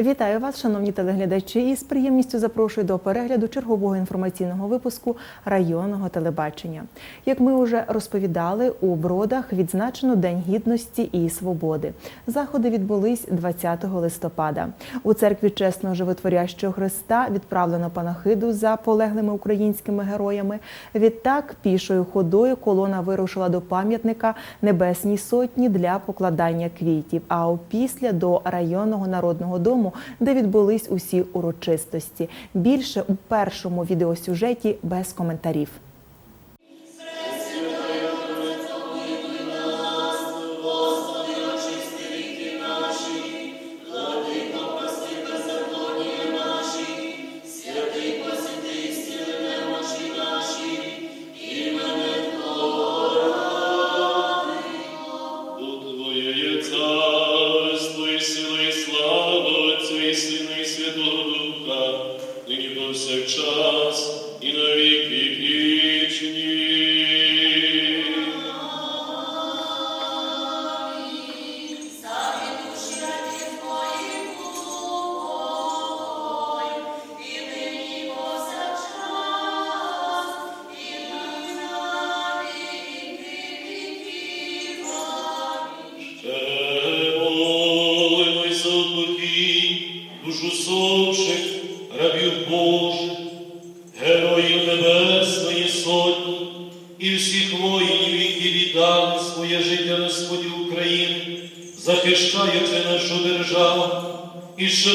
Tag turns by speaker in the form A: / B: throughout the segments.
A: Вітаю вас, шановні телеглядачі, і з приємністю запрошую до перегляду чергового інформаційного випуску районного телебачення. Як ми вже розповідали, у Бродах відзначено День гідності і свободи. Заходи відбулись 20 листопада. У церкві чесного животворящого Христа відправлено панахиду за полеглими українськими героями. Відтак, пішою ходою колона вирушила до пам'ятника Небесній Сотні для покладання квітів. А опісля до районного народного дому, де відбулись усі урочистості. Більше у першому відеосюжеті без коментарів.
B: Божих, героїв Небесної Сотні і всіх воїнів, які віддали своє життя на сході України, захищаючи нашу державу, і щоб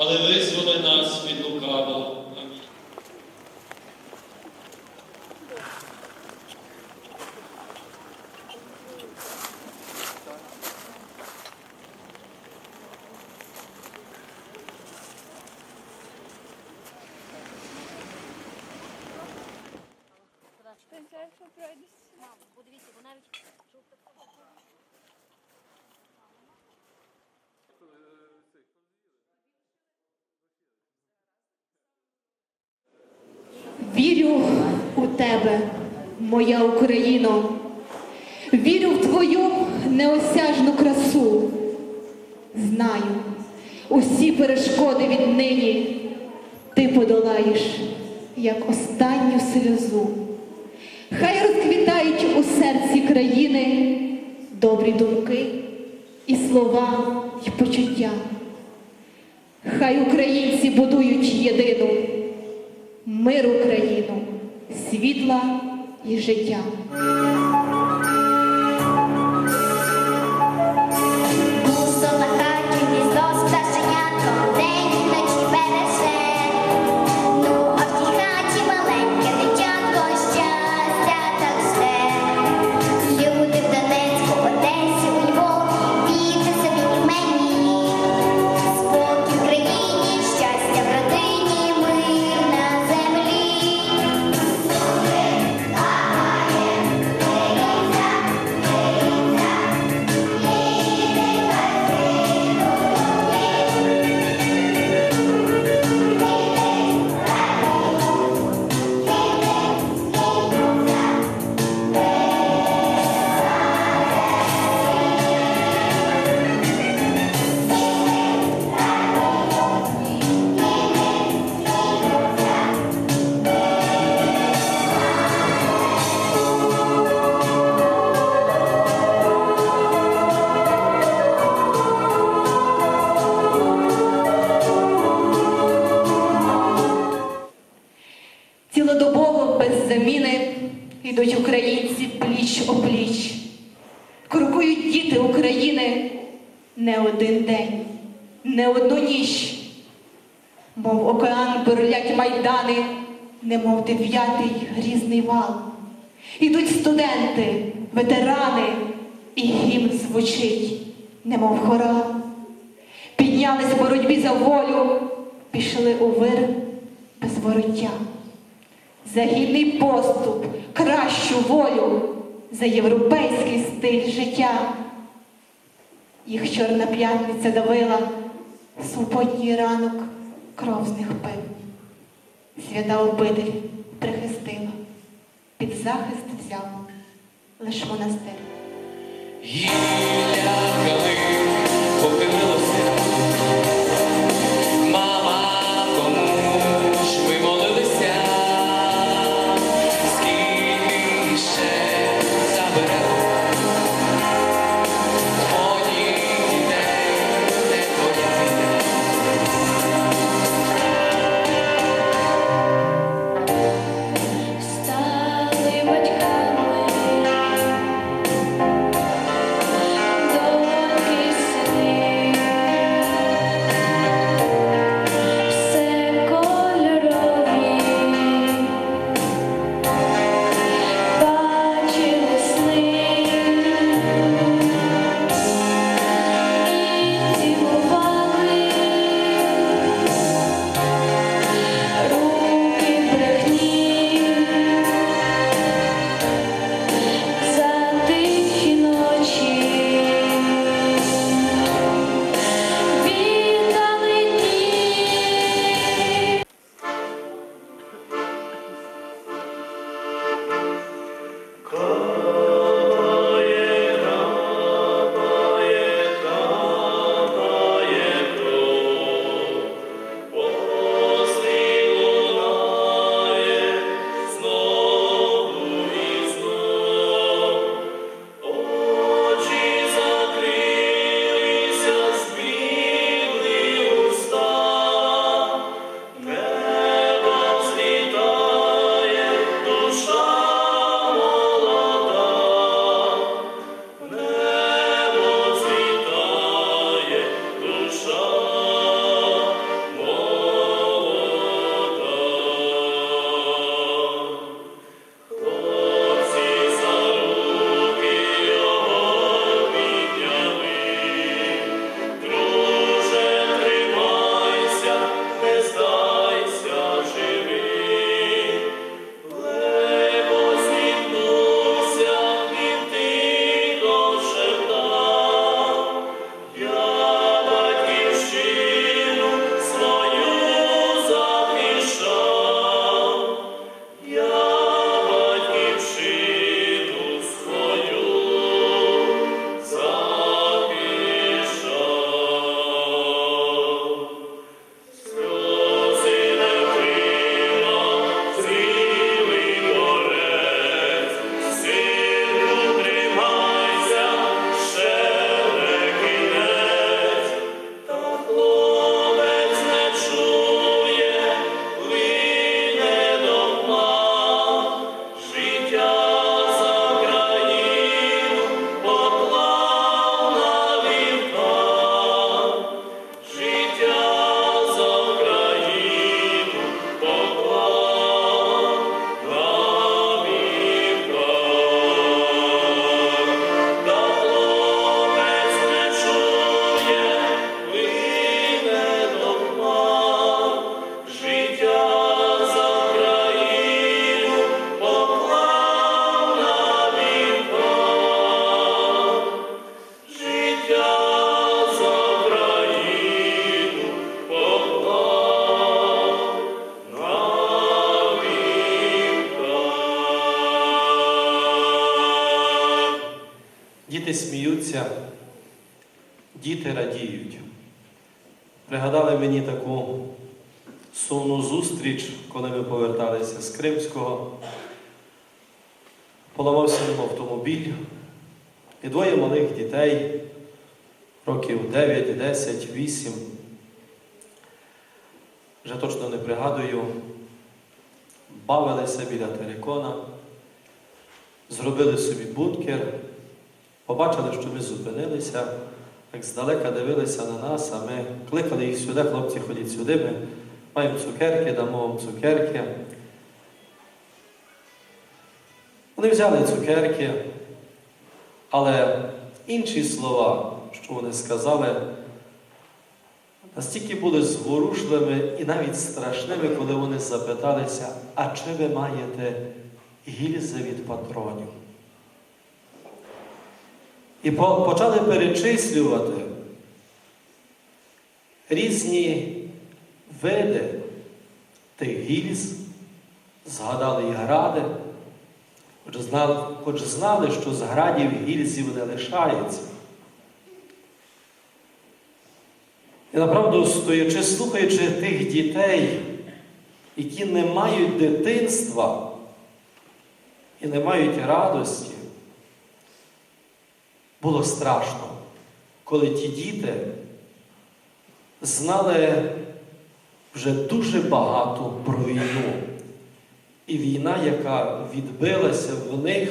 C: але визволи нас від лукавого. Амінь.
D: Подивіться, вона навіть жовта.
E: Вірю у тебе, моя Україно, вірю в твою неосяжну красу. Знаю, усі перешкоди віднині ти подолаєш, як останню сльозу. Хай розквітають у серці країни добрі думки і слова й почуття. Хай українці будують єдину мир Україну, світла і життя.
F: Дев'ятий грізний вал. Ідуть студенти, ветерани, і гімн звучить, немов хора. Піднялись в боротьбі за волю, пішли у вир без вороття. За гідний поступ, кращу волю, за європейський стиль життя. Їх чорна п'ятниця давила, суботній ранок кров з них пив. Свята обитель захист взяв лиш монастир.
C: Діти сміються, діти радіють. Пригадали мені таку сумну зустріч, коли ми поверталися з Кримського. Поламався нам автомобіль, і двоє малих дітей, років 9, 10, 8. Вже точно не пригадую, бавилися біля терикона, зробили собі бункер, побачили, що ми зупинилися, як здалека дивилися на нас, а ми кликали їх сюди, хлопці, ходіть сюди, ми маємо цукерки, дамо вам цукерки. Вони взяли цукерки, але інші слова, що вони сказали, настільки були зворушливими і навіть страшними, коли вони запиталися, а чи ви маєте гільзи від патронів? І почали перечислювати різні види тих гільз, згадали і гради, хоч знали, хоч знали, що з градів гільзів не лишається. І направду, стоячи, слухаючи тих дітей, які не мають дитинства і не мають радості, було страшно, коли ті діти знали вже дуже багато про війну. І війна, яка відбилася в них,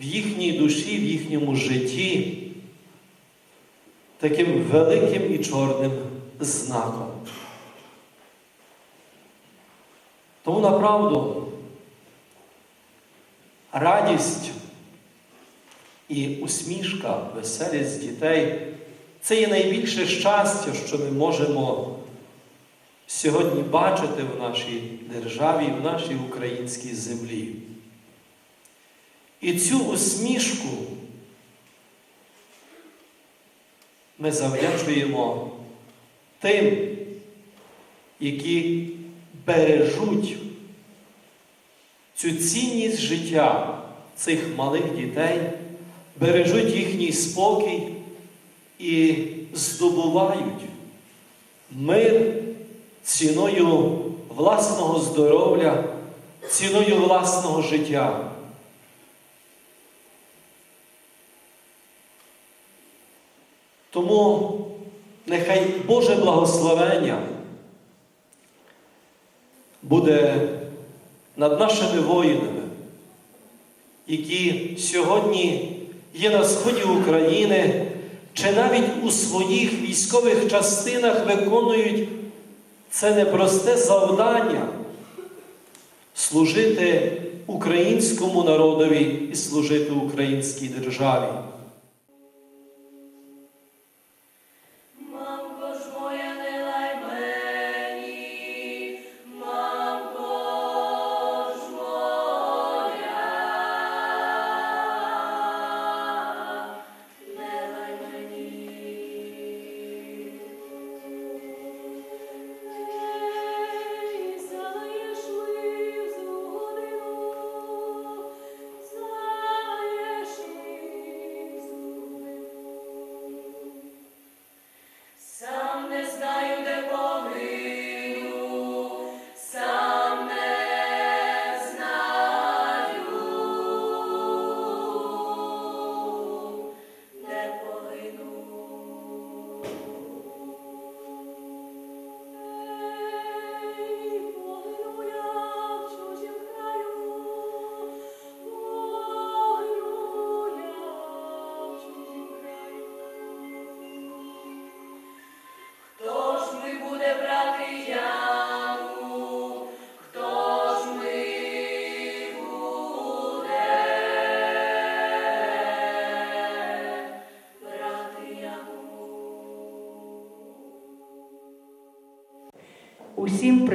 C: в їхній душі, в їхньому житті, таким великим і чорним знаком. Тому направду радість і усмішка, веселість дітей це є найбільше щастя, що ми можемо сьогодні бачити в нашій державі, в нашій українській землі. І цю усмішку ми завдячуємо тим, які бережуть цю цінність життя цих малих дітей, бережуть їхній спокій і здобувають мир ціною власного здоров'я, ціною власного життя. Тому нехай Боже благословення буде над нашими воїнами, які сьогодні є на сході України, чи навіть у своїх військових частинах виконують це непросте завдання служити українському народові і служити українській державі.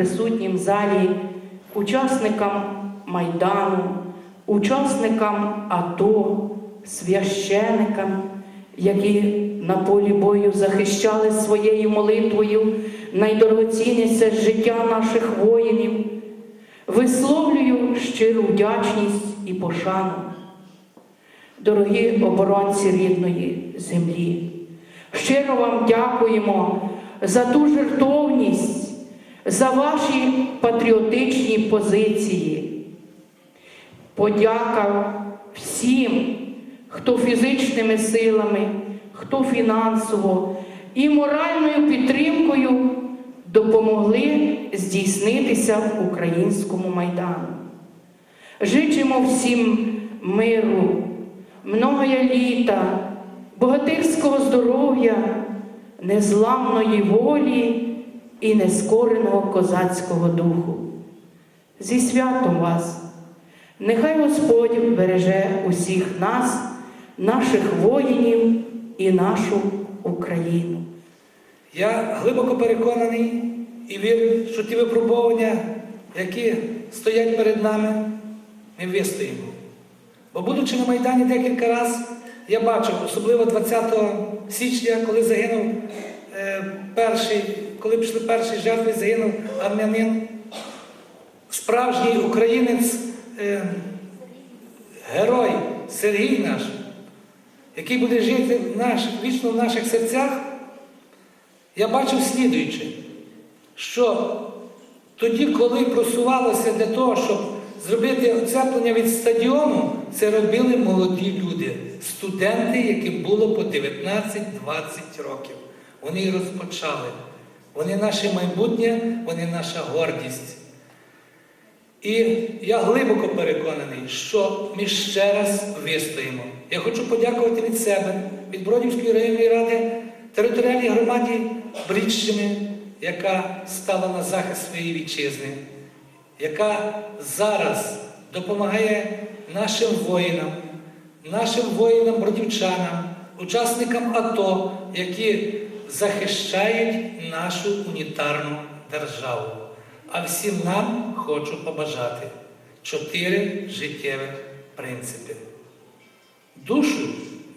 G: Присутнім в залі, учасникам Майдану, учасникам АТО, священикам, які на полі бою захищали своєю молитвою найдорогоцінніше життя наших воїнів, висловлюю щиру вдячність і пошану. Дорогі оборонці рідної землі, щиро вам дякуємо за ту жертовність, за ваші патріотичні позиції. Подяка всім, хто фізичними силами, хто фінансово і моральною підтримкою допомогли
H: здійснитися в українському майдану. Жичимо всім миру, многоя літа, богатирського здоров'я, незламної волі і нескореного козацького духу. Зі святом вас! Нехай Господь береже усіх нас, наших воїнів і нашу Україну.
I: Я глибоко переконаний і вірю, що ті випробування, які стоять перед нами, ми вистоїмо. Бо будучи на Майдані декілька разів, я бачив, особливо 20 січня, коли загинув е, перший, коли пішли перші жертви, загинув армянин, справжній українець, е, герой Сергій наш, який буде жити в наш, вічно в наших серцях. Я бачив слідуюче, що тоді, коли просувалося для того, щоб зробити оцеплення від стадіону, це робили молоді люди, студенти, яким було по 19-20 років. Вони розпочали. Вони наше майбутнє, вони наша гордість. І я глибоко переконаний, що ми ще раз вистоїмо. Я хочу подякувати від себе, від Бродівської районної ради, територіальній громаді Брідщини, яка стала на захист своєї вітчизни, яка зараз допомагає нашим воїнам, нашим воїнам-бродівчанам, учасникам АТО, які захищають нашу унітарну державу. А всім нам хочу побажати чотири життєвих принципи. Душу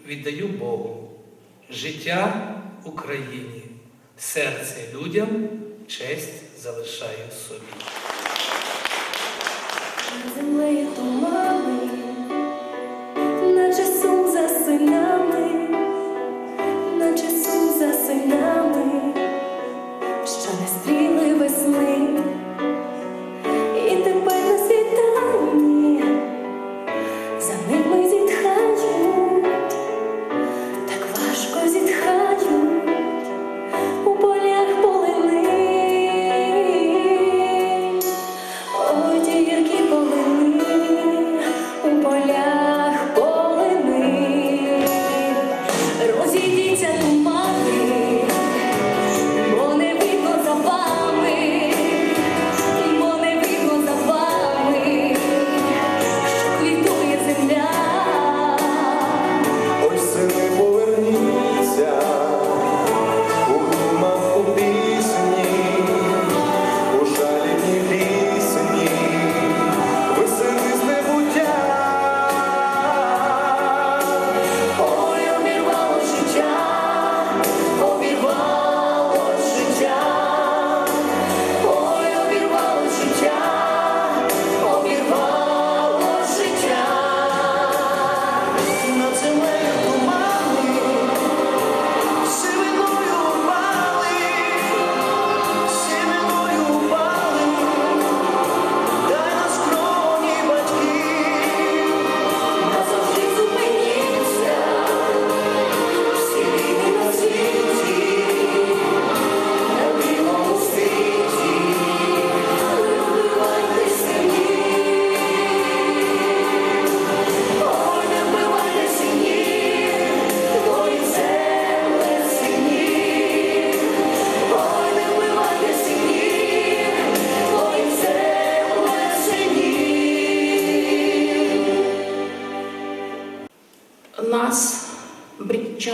I: віддаю Богу, життя Україні, серце людям, честь залишаю собі.
J: Землею тумани, сум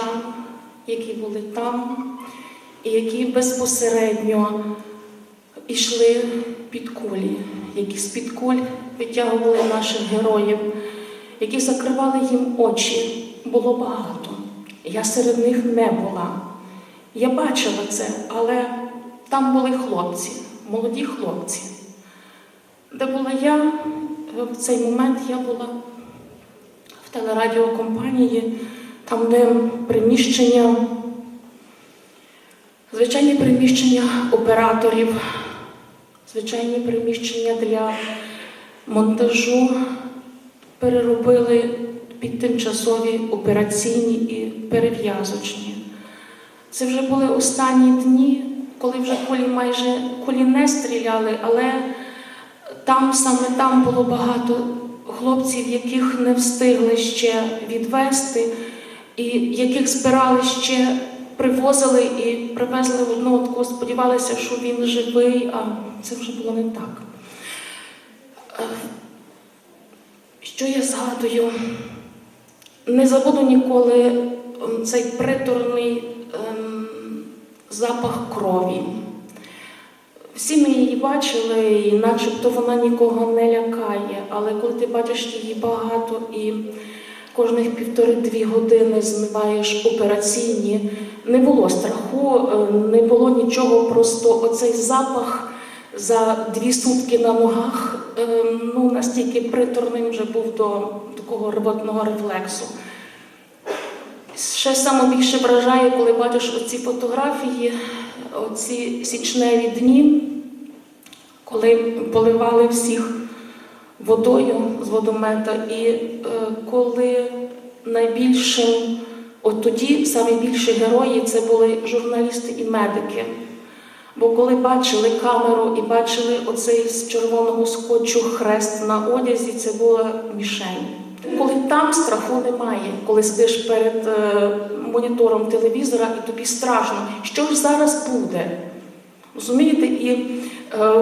H: брідчан, які були там, і які безпосередньо йшли під кулі, які з-під куль витягували наших героїв, які закривали їм очі. Було багато. Я серед них не була. Я бачила це, але там були хлопці, молоді хлопці. Де була я, в цей момент я була в телерадіокомпанії, там, де приміщення, звичайні приміщення операторів, звичайні приміщення для монтажу переробили під тимчасові операційні і перев'язочні. Це вже були останні дні, коли вже кулі майже кулі не стріляли, але там саме там було багато хлопців, яких не встигли ще відвести, і яких збирали ще, привозили і привезли одного такого, сподівалися, що він живий, а це вже було не так. Е, Що я згадую? Не забуду ніколи цей приторний ем, запах крові. Всі ми її бачили, і начебто вона нікого не лякає, але коли ти бачиш її багато і кожних півтори-дві години змиваєш операційні, не було страху, е, не було нічого, просто оцей запах за дві сутки на ногах е, ну, настільки приторним вже був до такого рвотного рефлексу. Ще саме більше вражає, коли бачиш оці фотографії, оці січневі дні, коли поливали всіх водою з водомета, і е, коли найбільшим, от тоді найбільші герої це були журналісти і медики. Бо коли бачили камеру і бачили оцей з червоного скотчу хрест на одязі, це була мішень. Коли там страху немає, коли сидиш перед е, монітором телевізора і тобі страшно, що ж зараз буде? Розумієте? І е,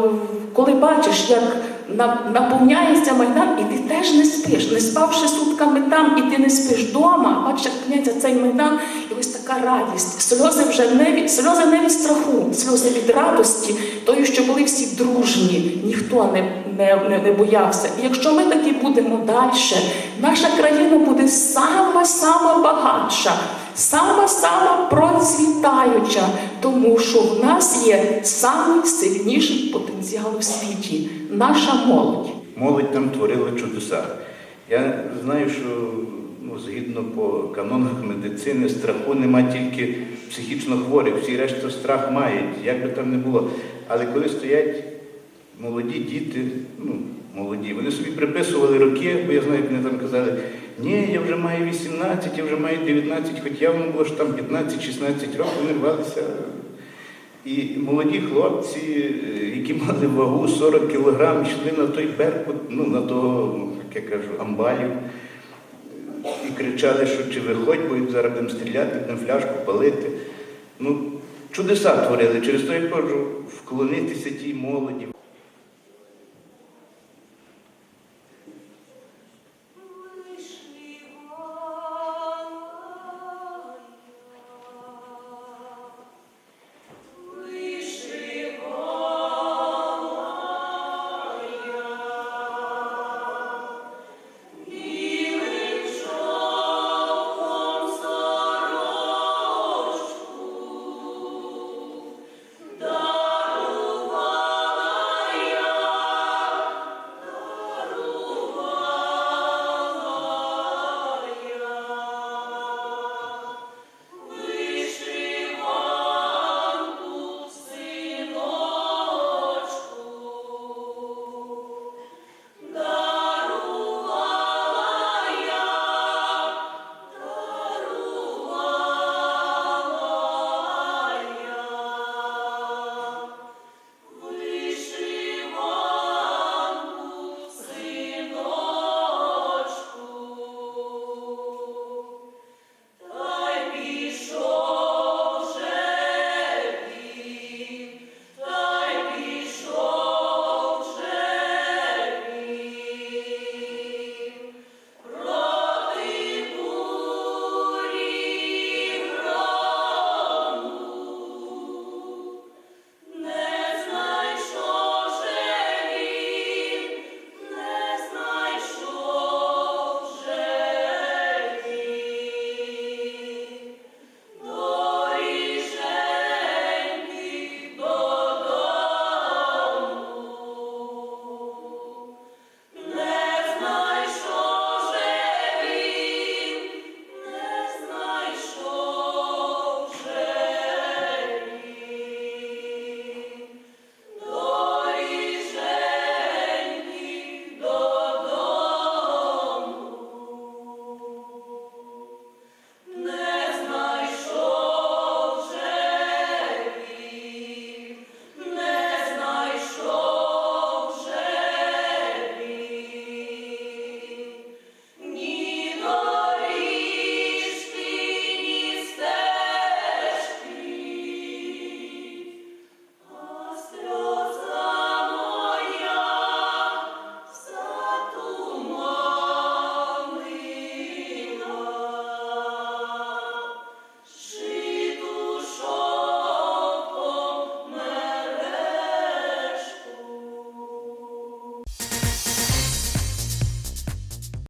H: коли бачиш, як на- наповняється майдан, і ти теж не спиш, не спавши сутками там, і ти не спиш вдома, бачиш, як наповняється цей майдан, і ось така радість. Сльози вже не від сльози не від страху, сльози від радості, тою, що були всі дружні, ніхто не, не, не, не боявся. І якщо ми такі будемо далі, наша країна буде сама-сама багатша. Сама-сама процвітаюча, тому що в нас є найсильніший потенціал у світі наша молодь.
K: Молодь там творила чудеса. Я знаю, що ну, згідно по канонах медицини, страху нема тільки психічно хворих, всі решта страх мають, як би там не було. Але коли стоять молоді діти, ну, молоді, вони собі приписували роки, бо я знаю, як вони там казали, ні, я вже маю 18, я вже маю 19, хоч явно було що там 15-16 років, вони рвалися. І молоді хлопці, е, які мали вагу 40 кілограм, йшли на той беркут, ну на того, як я кажу, амбалів, кричали, що чи виходь, бо зараз будемо стріляти, будемо фляжку палити. Ну, чудеса творили. Через те, я кажу, вклонитися тій молоді.